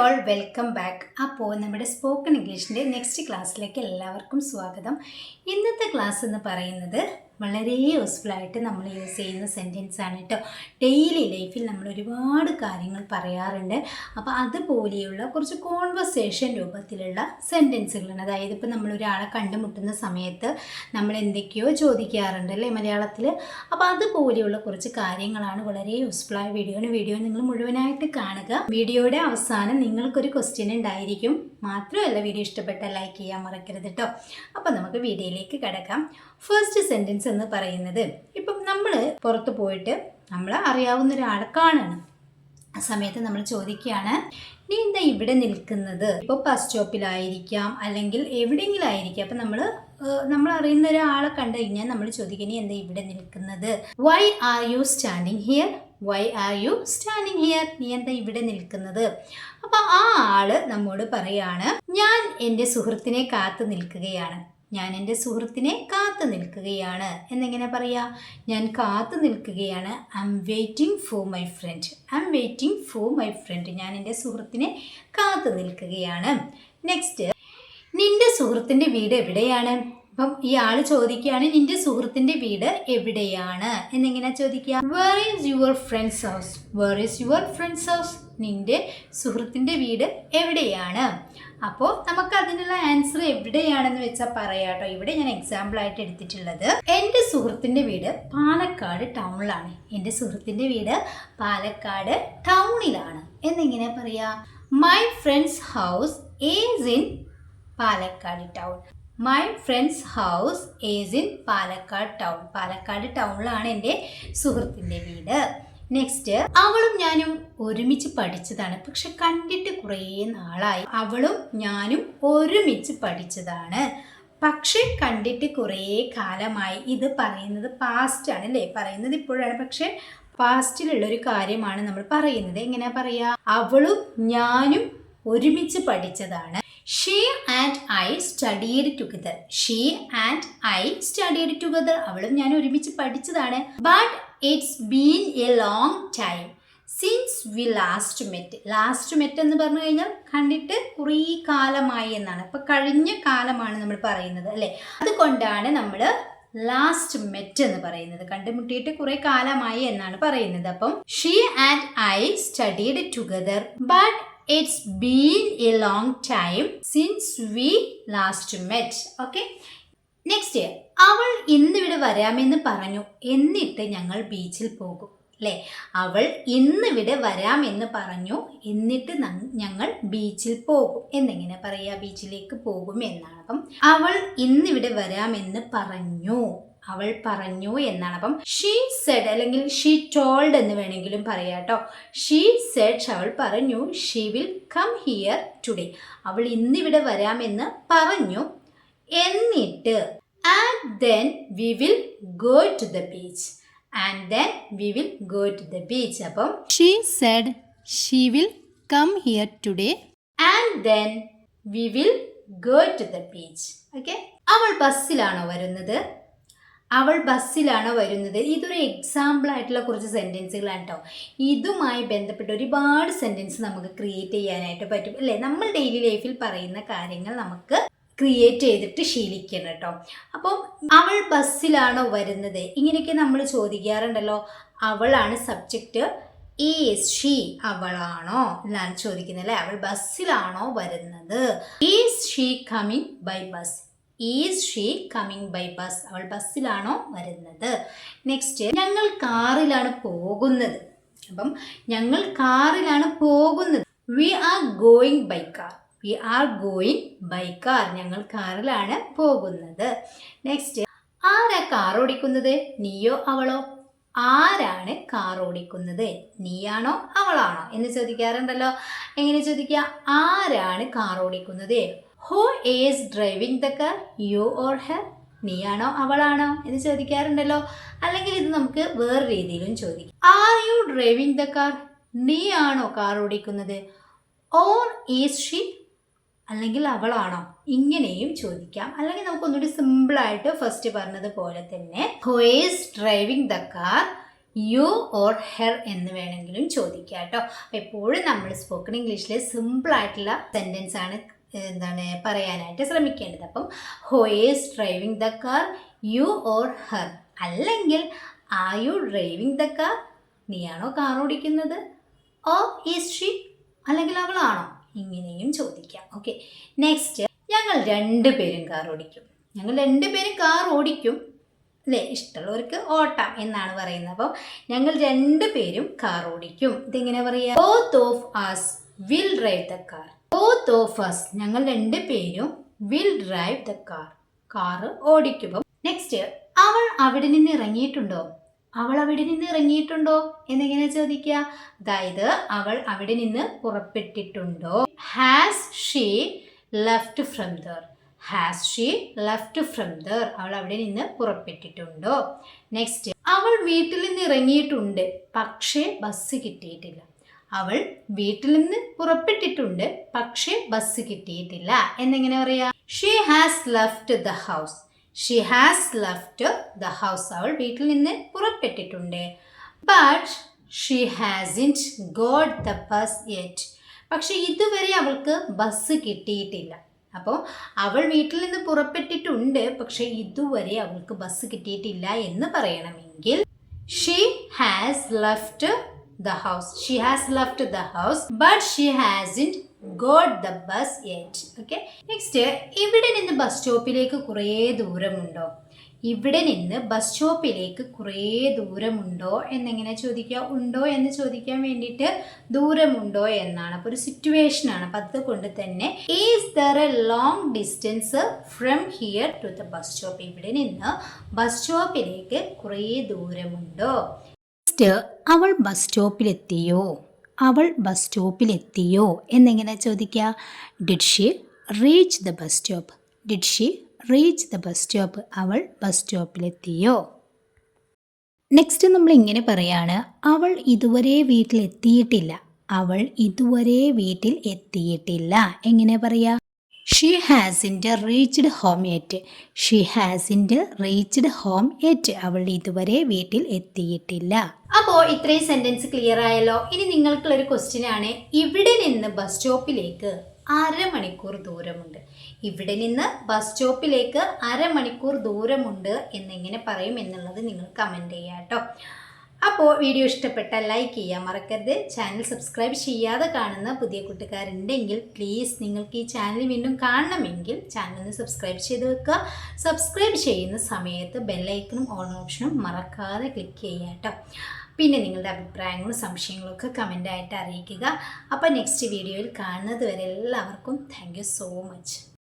All welcome back അപ്പോൾ നമ്മുടെ spoken ഇംഗ്ലീഷിന്റെ next ക്ലാസ്സിലേക്ക് എല്ലാവർക്കും സ്വാഗതം. ഇന്നത്തെ ക്ലാസ് എന്ന് പറയുന്നത് വളരെ യൂസ്ഫുൾ ആയിട്ട് നമ്മൾ യൂസ് ചെയ്യുന്ന സെന്റൻസ് ആണ് കേട്ടോ ഡെയിലി ലൈഫിൽ നമ്മൾ ഒരുപാട് കാര്യങ്ങൾ പറയാറുണ്ട്. അപ്പോൾ അതുപോലെയുള്ള കുറച്ച് കോൺവെർസേഷൻ രൂപത്തിലുള്ള സെന്റൻസുകളാണ് അതായത് ഇപ്പോൾ നമ്മൾ ഒരാളെ കണ്ടുമുട്ടുന്ന സമയത്ത് നമ്മൾ എന്തൊക്കെയോ ചോദിക്കാറുണ്ട് അല്ലേ മലയാളത്തിൽ? അപ്പോൾ അതുപോലെയുള്ള കുറച്ച് കാര്യങ്ങളാണ് വളരെ യൂസ്ഫുൾ ആയ വീഡിയോ വീഡിയോ നിങ്ങൾ മുഴുവനായിട്ട് കാണുക. വീഡിയോയുടെ അവസാനം നിങ്ങൾക്കൊരു ക്വസ്റ്റ്യൻ ഉണ്ടായിരിക്കും. മാത്രമല്ല വീഡിയോ ഇഷ്ടപ്പെട്ട ലൈക്ക് ചെയ്യാൻ മറക്കരുത് കേട്ടോ അപ്പോൾ നമുക്ക് വീഡിയോയിലേക്ക് കിടക്കാം. ഫസ്റ്റ് സെന്റൻസ് എന്ന് പറയുന്നത് ഇപ്പം നമ്മൾ പുറത്ത് പോയിട്ട് നമ്മൾ അറിയാവുന്ന ഒരാളെ കാണണം. ആ സമയത്ത് നമ്മൾ ചോദിക്കുകയാണ് നീ എന്താ ഇവിടെ നിൽക്കുന്നത്? ഇപ്പോൾ ബസ് സ്റ്റോപ്പിലായിരിക്കാം അല്ലെങ്കിൽ എവിടെയെങ്കിലും ആയിരിക്കാം? അപ്പം നമ്മൾ നമ്മൾ അറിയുന്ന ഒരാളെ കണ്ടു കഴിഞ്ഞാൽ നമ്മൾ ചോദിക്കുക നീ എന്താ ഇവിടെ നിൽക്കുന്നത്? Why are you standing here why are you standing here നീ എന്താ ഇവിടെ നിൽക്കുന്നത്? അപ്പോൾ ആ ആൾ നമ്മോട് പറയാണ് ഞാൻ എന്റെ സുഹൃത്തിനെ കാത്തു നിൽക്കുകയാണ്. ഞാൻ എന്റെ സുഹൃത്തിനെ കാത്തു നിൽക്കുകയാണ്. എന്നെങ്ങനെ പറയാ? ഞാൻ കാത്തു നിൽക്കുകയാണ്. I'm waiting for my friend I'm waiting for my friend ഞാൻ എന്റെ സുഹൃത്തിനെ കാത്തു നിൽക്കുകയാണ്. നെക്സ്റ്റ് നിന്റെ സുഹൃത്തിന്റെ വീട് എവിടെയാണ്? അപ്പം ആൾ ചോദിക്കുകയാണ് നിന്റെ സുഹൃത്തിന്റെ വീട് എവിടെയാണ്? എന്നിങ്ങനെ ചോദിക്കുക. Where is your friends house where is your friends house നിന്റെ സുഹൃത്തിന്റെ വീട് എവിടെയാണ്? അപ്പോൾ നമുക്ക് അതിനുള്ള ആൻസർ എവിടെയാണെന്ന് വെച്ചാൽ പറയാട്ടോ ഇവിടെ ഞാൻ എക്സാമ്പിൾ ആയിട്ട് എടുത്തിട്ടുള്ളത് എന്റെ സുഹൃത്തിന്റെ വീട് പാലക്കാട് ടൗണിലാണ്. എന്റെ സുഹൃത്തിന്റെ വീട് പാലക്കാട് ടൗണിലാണ്. എന്നിങ്ങനെ പറയാ my friends house is in Palakkad town. My friends house is in Palakkad town Palakkad ടൗണിലാണ് എന്റെ സുഹൃത്തിന്റെ വീട്. നെക്സ്റ്റ് അവളും ഞാനും ഒരുമിച്ച് പഠിച്ചതാണ്. പക്ഷെ കണ്ടിട്ട് കുറേ നാളായി. അവളും ഞാനും ഒരുമിച്ച് പഠിച്ചതാണ്. പക്ഷെ കണ്ടിട്ട് കുറേ കാലമായി. ഇത് പറയുന്നത് പാസ്റ്റ് ആണ് അല്ലേ? പറയുന്നത് ഇപ്പോഴാണ്. പക്ഷെ പാസ്റ്റിലുള്ള ഒരു കാര്യമാണ് നമ്മൾ പറയുന്നത്. എങ്ങനെയാ പറയുക അവളും ഞാനും ഒരുമിച്ച് പഠിച്ചതാണ്. She and I studied together she and I studied together അവളും ഞാൻ ഒരുമിച്ച് പഠിച്ചതാണ്. But it's been a long time since we last met last met എന്ന് പറഞ്ഞു കഴിഞ്ഞാൽ കണ്ടിട്ട് കുറേ കാലമായി എന്നാണ്. ഇപ്പം കഴിഞ്ഞ കാലമാണ് നമ്മൾ പറയുന്നത് അല്ലേ? അതുകൊണ്ടാണ് നമ്മൾ ലാസ്റ്റ് മെറ്റ് എന്ന് പറയുന്നത്. കണ്ടുമുട്ടിയിട്ട് കുറെ കാലമായി എന്നാണ് പറയുന്നത്. അപ്പം she and I studied together but it's been a long time since we last met okay next അവൾ ഇന്നിവിടെ വരാമെന്ന് പറഞ്ഞു. എന്നിട്ട് ഞങ്ങൾ ബീച്ചിൽ പോകും. അല്ലേ അവൾ ഇന്നിവിടെ വരാമെന്ന് പറഞ്ഞു. എന്നിട്ട് ഞങ്ങൾ ബീച്ചിൽ പോകും. എന്നെങ്ങനെ പറയാ? ബീച്ചിലേക്ക് പോകും എന്നാണ്. അപ്പം അവൾ ഇന്നിവിടെ വരാമെന്ന് പറഞ്ഞു. അവൾ പറഞ്ഞു എന്നാണ്. അപ്പം ഷീ സെഡ് അല്ലെങ്കിൽ ഷീ ടോൾഡ് എന്ന് വേണമെങ്കിലും പറയാം കേട്ടോ. ഷീ സെഡ് അവൾ പറഞ്ഞു she will come here today അവൾ ഇന്നിവിടെ വരാമെന്ന് പറഞ്ഞു. എന്നിട്ട് and then we will go to the beach and then we will go to the beach അപ്പം she said she will come here today and then we will go to the beach okay അവൾ ബസ്സിലാണോ വരുന്നത്? അവൾ ബസ്സിലാണ് വരുന്നത്. ഇതൊരു example ആയിട്ടുള്ള കുറച്ച് സെന്റൻസുകളാണ് കേട്ടോ ഇതുമായി ബന്ധപ്പെട്ട് ഒരുപാട് സെന്റൻസ് നമുക്ക് ക്രിയേറ്റ് ചെയ്യാനായിട്ട് പറ്റും. അല്ലേ? നമ്മൾ ഡെയിലി ലൈഫിൽ പറയുന്ന കാര്യങ്ങൾ നമുക്ക് ക്രിയേറ്റ് ചെയ്തിട്ട് ശീലിക്കണം കേട്ടോ അപ്പോൾ അവൾ ബസ്സിലാണോ വരുന്നത്? ഇങ്ങനെയൊക്കെ നമ്മൾ ചോദിക്കാറുണ്ടല്ലോ. അവളാണ് സബ്ജക്റ്റ് ഈസ് ഷീ അവളാണോ എന്നാണ് ചോദിക്കുന്നത് അല്ലേ? അവൾ ബസ്സിലാണോ വരുന്നത്? Is she coming by bus is she coming by bus അവൾ ബസ്സിലാണോ വരുന്നത്? നെക്സ്റ്റ് ഞങ്ങൾ കാറിലാണ് പോകുന്നത്. അപ്പം ഞങ്ങൾ കാറിലാണ് പോകുന്നത്. We are going by car we are going by car ഞങ്ങൾ കാറിലാണ് പോകുന്നത്. നെക്സ്റ്റ് ആരാ കാർ ഓടിക്കുന്നത്? നീയോ അവളോ? ആരാണ് കാർ ഓടിക്കുന്നത്? നീയാണോ അവളാണോ? എന്ന് ചോദിക്കാറുണ്ടല്ലോ. എങ്ങനെ ചോദിക്കുക? ആരാണ് കാർ ഓടിക്കുന്നത്? Who is driving the car you or he നീയാണോ അവളാണോ? എന്ന് ചോദിക്കാറുണ്ടല്ലോ. അല്ലെങ്കിൽ ഇത് നമുക്ക് വേറെ രീതിയിലും ചോദിക്കാം. Are you driving the car നീയാണോ കാർ ഓടിക്കുന്നത്? ഓർ ഈസ് ഷീ അല്ലെങ്കിൽ അവളാണോ? ഇങ്ങനെയും ചോദിക്കാം. അല്ലെങ്കിൽ നമുക്ക് ഒന്നുകൂടി സിമ്പിളായിട്ട് ഫസ്റ്റ് പറഞ്ഞതുപോലെ തന്നെ who is driving the car you or her എന്ന് വേണമെങ്കിലും ചോദിക്കാം കേട്ടോ. എപ്പോഴും നമ്മൾ സ്പോക്കൺ ഇംഗ്ലീഷിലെ സിമ്പിൾ ആയിട്ടുള്ള സെന്റൻസ് ആണ് എന്താണ് പറയാനായിട്ട് ശ്രമിക്കേണ്ടത്. അപ്പം who is driving the car you or her അല്ലെങ്കിൽ are you driving the car നീയാണോ കാർ ഓടിക്കുന്നത്? ഓ ഈസ് ഷീ അല്ലെങ്കിൽ അവളാണോ? ഇങ്ങനെയും ചോദിക്കാം. ഓക്കെ നെക്സ്റ്റ് ഞങ്ങൾ രണ്ടുപേരും കാർ ഓടിക്കും. ഞങ്ങൾ രണ്ടുപേരും കാർ ഓടിക്കും. അല്ലേ? ഇഷ്ടമുള്ളവർക്ക് ഓട്ടാം എന്നാണ് പറയുന്നത്. അപ്പോൾ ഞങ്ങൾ രണ്ടുപേരും കാർ ഓടിക്കും. ഇതെങ്ങനെ പറയാ? Both of us will drive the car both of us ഞങ്ങൾ രണ്ടുപേരും will drive the car car ഓടിക്കുമ്പോൾ നെക്സ്റ്റ് അവൾ അവിടെ നിന്ന് ഇറങ്ങിയിട്ടുണ്ടോ? അവൾ അവിടെ നിന്ന് ഇറങ്ങിയിട്ടുണ്ടോ? എന്നിങ്ങനെ ചോദിക്കുക? അതായത് അവൾ അവിടെ നിന്ന് പുറപ്പെട്ടിട്ടുണ്ടോ? Has she left from there has she left from there അവൾ അവിടെ നിന്ന് പുറപ്പെട്ടിട്ടുണ്ടോ? നെക്സ്റ്റ് അവൾ വീട്ടിൽ നിന്ന് ഇറങ്ങിയിട്ടുണ്ട്. പക്ഷേ ബസ് കിട്ടിയിട്ടില്ല. അവൾ വീട്ടിൽ നിന്ന് പുറപ്പെട്ടിട്ടുണ്ട് പക്ഷേ ബസ് കിട്ടിയിട്ടില്ല. എന്നെങ്ങനെ പറയാ she has left the house she has left the house അവൾ വീട്ടിൽ നിന്ന് പുറപ്പെട്ടിട്ടുണ്ട്. But she in got the bus yet പക്ഷെ ഇതുവരെ അവൾക്ക് ബസ് കിട്ടിയിട്ടില്ല. അപ്പോൾ അവൾ വീട്ടിൽ നിന്ന് പുറപ്പെട്ടിട്ടുണ്ട് പക്ഷെ ഇതുവരെ അവൾക്ക് ബസ് കിട്ടിയിട്ടില്ല എന്ന് പറയണമെങ്കിൽ she has left the house. She has left the house, but she hasn't got the bus yet okay next ഇവിടെ നിന്ന് ബസ് സ്റ്റോപ്പിലേക്ക് കുറേ ദൂരമുണ്ടോ? ഇവിടെ നിന്ന് ബസ് സ്റ്റോപ്പിലേക്ക് കുറേ ദൂരമുണ്ടോ എന്നെങ്ങനെ ചോദിക്കുക? ഉണ്ടോ എന്ന് ചോദിക്കാൻ വേണ്ടിയിട്ട് ദൂരമുണ്ടോ എന്നാണ്. അപ്പോൾ ഒരു സിറ്റുവേഷനാണ് അപ്പം അതുകൊണ്ട് തന്നെ is there a long distance from here to the bus stop ഇവിടെ നിന്ന് ബസ് സ്റ്റോപ്പിലേക്ക് കുറേ ദൂരമുണ്ടോ? നെക്സ്റ്റ് അവൾ ബസ് സ്റ്റോപ്പിലെത്തിയോ അവൾ ബസ് സ്റ്റോപ്പിലെത്തിയോ എന്നെങ്ങനെ ചോദിക്കുക. Did she reach the bus stop did she reach the bus stop അവൾ ബസ് സ്റ്റോപ്പിലെത്തിയോ നെക്സ്റ്റ് നമ്മൾ ഇങ്ങനെ പറയാണ്. അവൾ ഇതുവരെ വീട്ടിലെത്തിയിട്ടില്ല. അവൾ ഇതുവരെ വീട്ടിൽ എത്തിയിട്ടില്ല. എങ്ങനെ പറയാ? She hasn't reached home yet she hasn't reached home yet അവൾ ഇതുവരെ വീട്ടിൽ എത്തിയിട്ടില്ല. അപ്പോൾ ഇത്രയും സെന്റൻസ് ക്ലിയർ ആയല്ലോ. ഇനി നിങ്ങൾക്കുള്ളൊരു ക്വസ്റ്റ്യൻ ആണ്. ഇവിടെ നിന്ന് ബസ് സ്റ്റോപ്പിലേക്ക് അരമണിക്കൂർ ദൂരമുണ്ട്. ഇവിടെ നിന്ന് ബസ് സ്റ്റോപ്പിലേക്ക് അരമണിക്കൂർ ദൂരമുണ്ട് എന്നെങ്ങനെ പറയും എന്നുള്ളത് നിങ്ങൾ കമന്റ് ചെയ്യാം കേട്ടോ അപ്പോൾ വീഡിയോ ഇഷ്ടപ്പെട്ടാൽ ലൈക്ക് ചെയ്യാൻ മറക്കരുത്. ചാനൽ സബ്സ്ക്രൈബ് ചെയ്യാതെ കാണുന്ന പുതിയ കൂട്ടുകാരുണ്ടെങ്കിൽ പ്ലീസ് നിങ്ങൾക്ക് ഈ ചാനൽ വീണ്ടും കാണണമെങ്കിൽ ചാനൽ ഒന്ന് സബ്സ്ക്രൈബ് ചെയ്ത് വെക്കുക. സബ്സ്ക്രൈബ് ചെയ്യുന്ന സമയത്ത് ബെല്ലൈക്കണും ഓൺ ഓപ്ഷനും മറക്കാതെ ക്ലിക്ക് ചെയ്യുക കേട്ടോ. പിന്നെ നിങ്ങളുടെ അഭിപ്രായങ്ങളും സംശയങ്ങളും ഒക്കെ കമന്റായിട്ട് അറിയിക്കുക. അപ്പോൾ നെക്സ്റ്റ് വീഡിയോയിൽ കാണുന്നത് വരെ എല്ലാവർക്കും താങ്ക് സോ മച്ച്